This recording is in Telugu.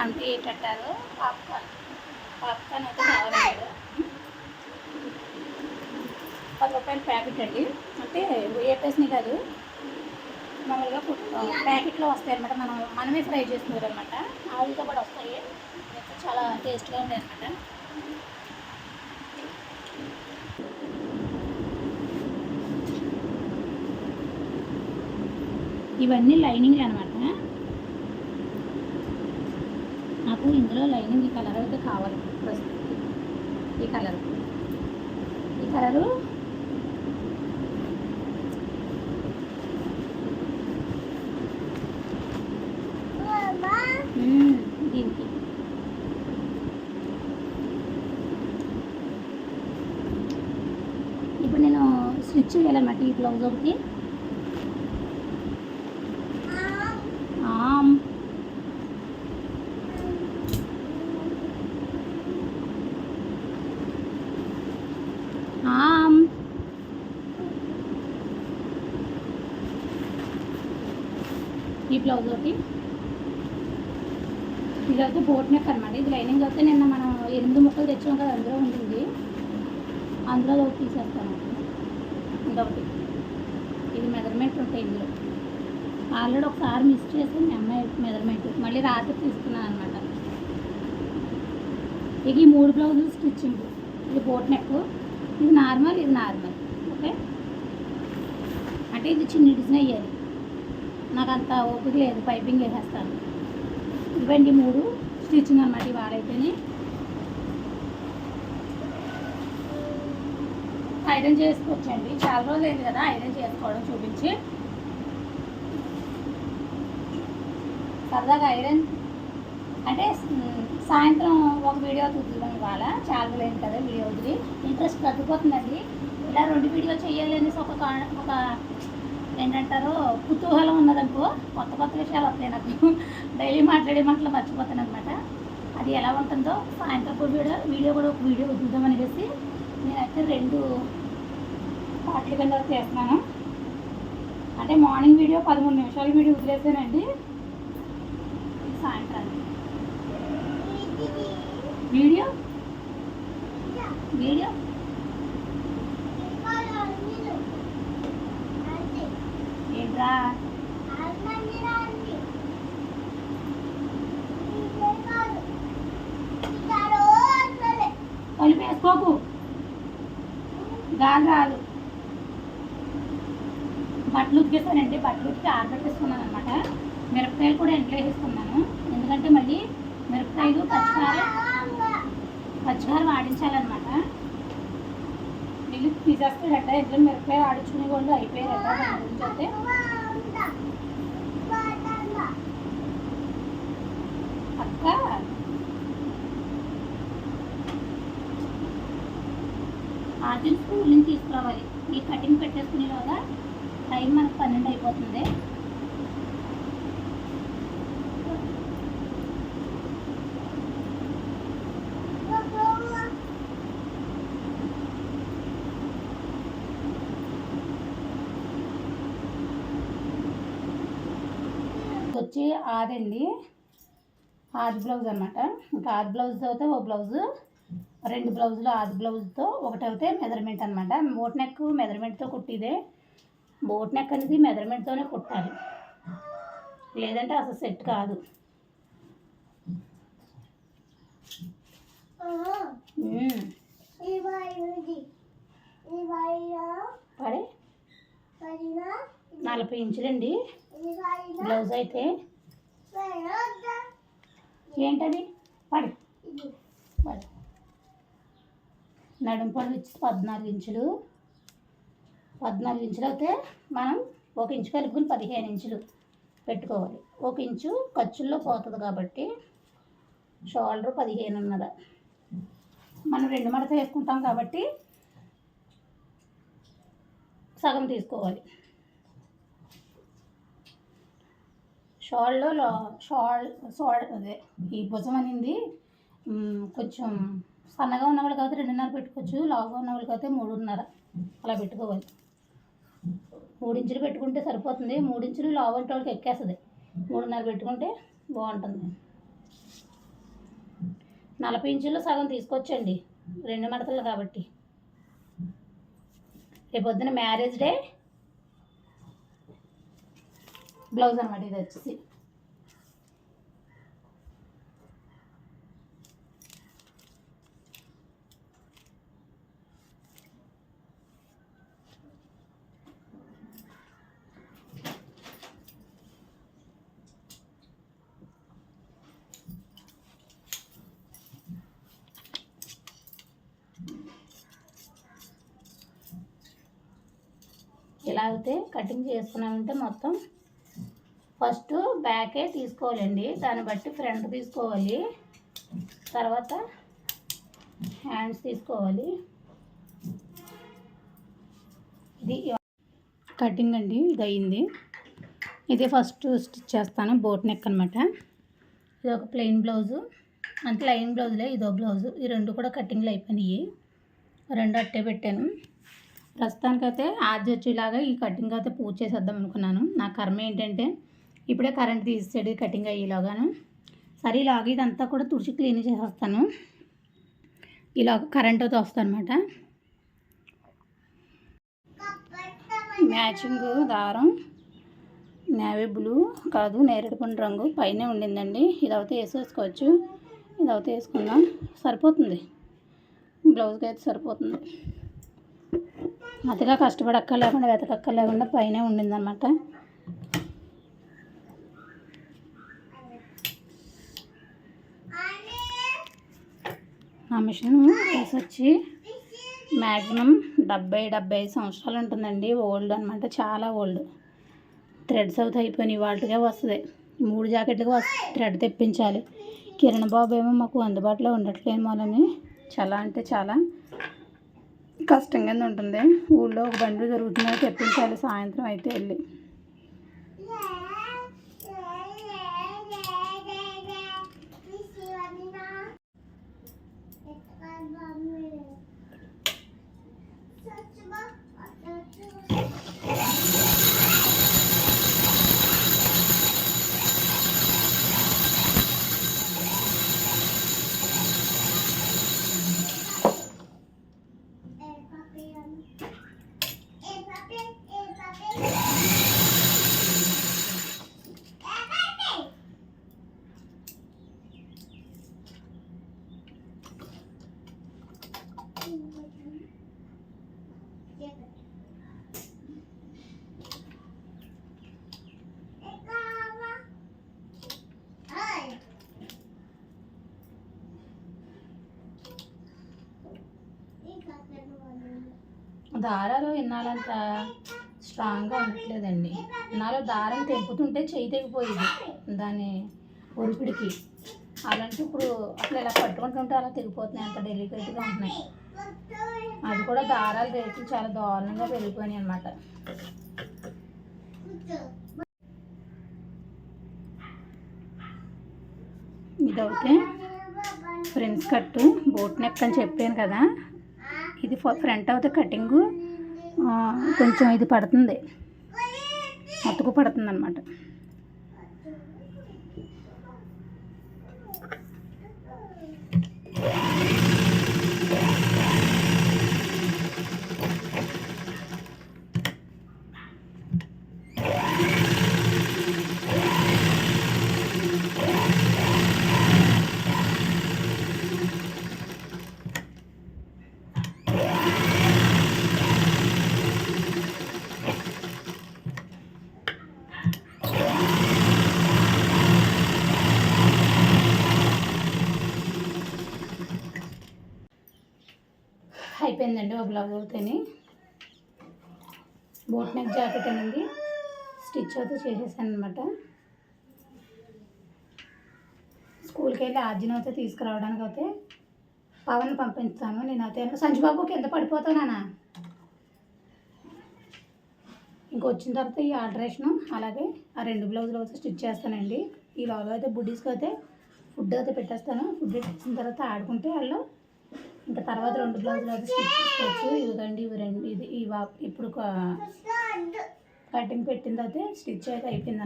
ఆంటీ పెట్టారు పాప్కార్న్. పాప్కార్న్ అయితే కావాలన్నాడు పది రూపాయల ప్యాకెట్ అండి. అంటే ఏపేసినాయి కాదు మామూలుగా ప్యాకెట్లో వస్తాయి అనమాట మనం మనమే ఫ్రై చేస్తున్నారు అనమాట ఆయిల్తో కూడా వస్తాయి. అయితే చాలా టేస్ట్గా ఉంటాయి అనమాట ఇవన్నీ లైనింగ్లు అనమాట నాకు ఇందులో లైనింగ్ ఈ కలర్ అయితే కావాలి ప్రస్తుతం. ఈ కలర్. ఈ కలరు దీనికి. ఇప్పుడు నేను స్టిచ్ చేయాలన్నమాట ఈ బ్లౌజ్ ఒకటి. బ్లౌజ్ ఒకటి. ఇది అయితే బోట్ నెక్ అనమాట ఇది లైనింగ్ అయితే నిన్న మనం ఎనిమిది ముక్కలు తెచ్చాం కదా అందులో ఉంటుంది. అందులో ఒకటి తీసేస్తాను ఇంకొకటి ఇది మెజర్మెంట్ ఉంటాయి ఇందులో. ఆల్రెడీ ఒకసారి మిస్ చేసి మీ అమ్మాయి మెజర్మెంట్ మళ్ళీ రాత్రి తీసుకున్నాను అనమాట ఇక ఈ మూడు బ్లౌజులు స్టిచ్చింగ్ ఇది బోట్ నెక్ ఇది నార్మల్ ఇది నార్మల్ ఓకే అంటే ఇది చిన్న డిజైన్ అయ్యాలి నాకు అంత ఓపిక లేదు పైపింగ్ వేసేస్తాను ఇవ్వండి మూడు స్టిచ్చింగ్ అనమాట వాడైతేనే. ఐరన్ చేసుకోవచ్చండి. చాలా రోజులు అయింది కదా ఐరన్ చేసుకోవడం చూపించి. సరదాగా ఐరన్ అంటే సాయంత్రం ఒక వీడియో చూద్దాం ఇవాళ. చాలా లేదు కదా వీడియో వదిలి. ఇంట్రెస్ట్ తగ్గిపోతుందండి. ఇలా రెండు వీడియో చేయాలి అనేసి ఒక కా- ఒక ఏంటంటారు? కుతూహలం ఉన్నదనుకో కొత్త కొత్త విషయాలు వస్తాయి నాకు. డైలీ మాట్లాడే మాటలు మర్చిపోతాను అనమాట అది ఎలా ఉంటుందో సాయంత్రం కూడా వీడియో వీడియో కూడా ఒక వీడియో వదులుదాం అనేసి నేనైతే రెండు పాటలు కింద చేస్తున్నాను. అంటే మార్నింగ్ వీడియో పదమూడు నిమిషాల వీడియో వదిలేసానండి. సాయంత్రానికి వీడియో? వీడియో? కలిపి వేసుకోకు గాలి రాదు బట్టలు ఉతికేసానండి. బట్టలు ఉతికి ఆరబెట్టేసుకున్నాను అనమాట మిరపకాయలు కూడా ఎంట్లో వేసుకున్నాను ఎందుకంటే మళ్ళీ మిరపకాయలు పచ్చికారం పచ్చికారం వాడించాలన్నమాట వీళ్ళు తీసేస్తాడట. ఇద్దరు మిరపకాయ వాడించుకునే వాళ్ళు అయిపోయారట. దాని గురించి అయితే. అక్క ఆర్జన్ స్కూల్ నుంచి తీసుకురావాలి. ఈ కటింగ్ పెట్టేసుకునేలోగా టైం మనకు పన్నెండు అయిపోతుంది. వచ్చి ఆదండి ఆది బ్లౌజ్ అనమాట ఇంకా ఆది బ్లౌజ్ అయితే ఓ బ్లౌజు. రెండు బ్లౌజులు ఆది బ్లౌజ్తో ఒకటి అయితే మెజర్మెంట్ అనమాట బోట్ నెక్ మెజర్మెంట్తో కుట్టిదే. బోట్ నెక్ అనేది మెజర్మెంట్తోనే కుట్టాలి. లేదంటే అసలు సెట్ కాదు. పడే? నలభై ఇంచులండి. బ్లౌజ్ అయితే ఏంటది? పడి. నడుం పొడవు వచ్చి పద్నాలుగు ఇంచులు. పద్నాలుగు ఇంచులు అయితే మనం ఒక ఇంచు కలుపుకుని పదిహేను ఇంచులు పెట్టుకోవాలి. ఒక ఇంచు ఖర్చుల్లో పోతుంది కాబట్టి షోల్డర్ పదిహేనున్నర మనం రెండు మడత వేసుకుంటాం కాబట్టి సగం తీసుకోవాలి. షోల్డర్లో షోల్ షోల్డర్ అదే ఈ భుజం అనేది. కొంచెం సన్నగా ఉన్న వాళ్ళకి అయితే రెండున్నర పెట్టుకోవచ్చు లావుగా ఉన్న వాళ్ళకి అయితే మూడున్నర. అలా పెట్టుకోవాలి. మూడించులు పెట్టుకుంటే సరిపోతుంది. మూడించులు లావు అంటే వాళ్ళకి ఎక్కేస్తుంది. మూడున్నర పెట్టుకుంటే బాగుంటుంది. నలభై ఇంచుల్లో సగం తీసుకొచ్చండి. రెండు మడతలు కాబట్టి. రేపు పొద్దున మ్యారేజ్ డే. బ్లౌజ్ అనమాట ఇది వచ్చేసి. ఇలా అయితే కటింగ్ చేసుకున్నామంటే మొత్తం ఫస్ట్ బ్యాకే తీసుకోవాలండి. దాన్ని బట్టి ఫ్రంట్ తీసుకోవాలి. తర్వాత హ్యాండ్స్ తీసుకోవాలి. ఇది కటింగ్ అండి ఇది అయింది ఇదే ఫస్ట్ స్టిచ్ చేస్తాను బోట్ నెక్ అనమాట ఇది ఒక ప్లెయిన్ బ్లౌజు అంత లైన్ బ్లౌజులే ఇదో బ్లౌజు ఈ రెండు కూడా కటింగ్లు అయిపోయినాయి. రెండు అట్టే పెట్టాను. ప్రస్తుతానికైతే ఆది వచ్చేలాగా ఈ కటింగ్ అయితే పూజ చేసేద్దాం అనుకున్నాను. నా కర్మ ఏంటంటే ఇప్పుడే కరెంట్ తీసేది కటింగ్ అయ్యేలాగాను. సరే ఇలాగ ఇదంతా కూడా తుడిచి క్లీన్ చేసేస్తాను. ఇలాగ కరెంట్ అయితే వస్తుంది అనమాట మ్యాచింగ్ దారం నేవీ బ్లూ కాదు నేరేడు పండు రంగు పైనే ఉండిందండి. ఇది అయితే వేసేసుకోవచ్చు. ఇది అయితే వేసుకుందాం. సరిపోతుంది. బ్లౌజ్కి అయితే సరిపోతుంది. అతిగా కష్టపడక్క లేకుండా వెతకక్క లేకుండా పైన ఉండిందనమాట ఆ మిషన్ వేసి వచ్చి మ్యాక్సిమం డెబ్బై డెబ్బై ఐదు సంవత్సరాలు ఉంటుందండి. ఓల్డ్ అనమాట చాలా ఓల్డ్. థ్రెడ్స్ అవుతాయి అయిపోయినాయి వాటికే వస్తుంది. మూడు జాకెట్లకు వస్తుంది థ్రెడ్ తెప్పించాలి. కిరణ్ బాబు ఏమో మాకు అందుబాటులో ఉండట్లేని మూలని చాలా అంటే చాలా కష్టంగానే ఉంటుంది. ఊళ్ళో ఒక బండి జరుగుతుందో తెప్పించాలి సాయంత్రం అయితే వెళ్ళి. దారాలు ఇన్నాళ్ళంత స్ట్రాంగ్గా ఉండట్లేదండి. నాలో దారం తెంపుతుంటే చేయి తెగిపోయింది. దాని ఒరిపిడికి అలాంటి ఇప్పుడు అసలు ఇలా పట్టుకుంటుంటే అలా తెగిపోతున్నాయి. అంత డెలికేట్గా ఉంటున్నాయి. అది కూడా దారాలు రేట్లు చాలా దారుణంగా పెరిగిపోయినాయి అనమాట ఇదైతే ఫ్రెండ్స్ కట్టు బోట్ నెక్ అని చెప్పాను కదా. ఇది ఫ్రంట్ అవుతే కటింగు కొంచెం ఇది పడుతుంది. అతుకు పడుతుంది అనమాట అయిపోయిందండి ఒక బ్లౌజ్ అవుతాయి బోట్ నెక్ జాకెట్ అనేది స్టిచ్ అయితే చేసేసాను అనమాట స్కూల్కి వెళ్ళి ఆర్జున అయితే తీసుకురావడానికి అయితే పవన్ పంపిస్తాను. నేనైతే సంచిబాబు కింద పడిపోతానా ఇంక వచ్చిన తర్వాత ఈ ఆల్టరేషను అలాగే ఆ రెండు బ్లౌజులు అయితే స్టిచ్ చేస్తానండి. ఈ లాగా అయితే బుడ్డీస్కి అయితే ఫుడ్ అయితే పెట్టేస్తాను. ఫుడ్ పెట్టేసిన తర్వాత ఆడుకుంటే వాళ్ళు ఇంకా తర్వాత రెండు బ్లౌజులు అయితే స్టిచ్ చేసుకోవచ్చు. ఇదిగండి ఇవి రెండు ఇది ఇవి ఇప్పుడు కటింగ్ పెట్టిన తర్వాత స్టిచ్ అయితే అయిపోయింది